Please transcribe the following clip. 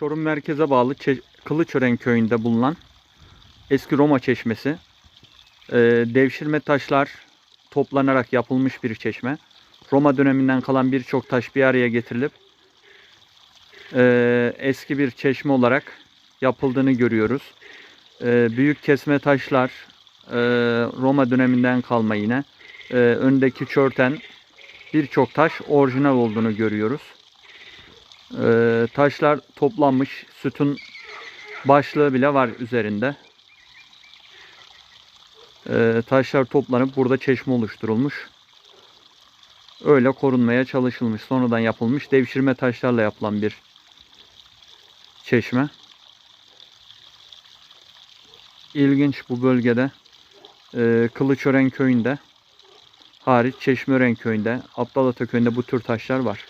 Çorum merkeze bağlı Çe- Kılıçören köyünde bulunan eski Roma çeşmesi. Ee, devşirme taşlar toplanarak yapılmış bir çeşme. Roma döneminden kalan birçok taş bir araya getirilip ee, eski bir çeşme olarak yapıldığını görüyoruz. Ee, büyük kesme taşlar ee, Roma döneminden kalma yine. Ee, öndeki çörten birçok taş orijinal olduğunu görüyoruz. Ee, taşlar toplanmış. Sütun başlığı bile var üzerinde. Ee, taşlar toplanıp burada çeşme oluşturulmuş. Öyle korunmaya çalışılmış. Sonradan yapılmış devşirme taşlarla yapılan bir çeşme. İlginç bu bölgede e, Kılıçören köyünde hariç Çeşmeören köyünde, Aptalata köyünde bu tür taşlar var.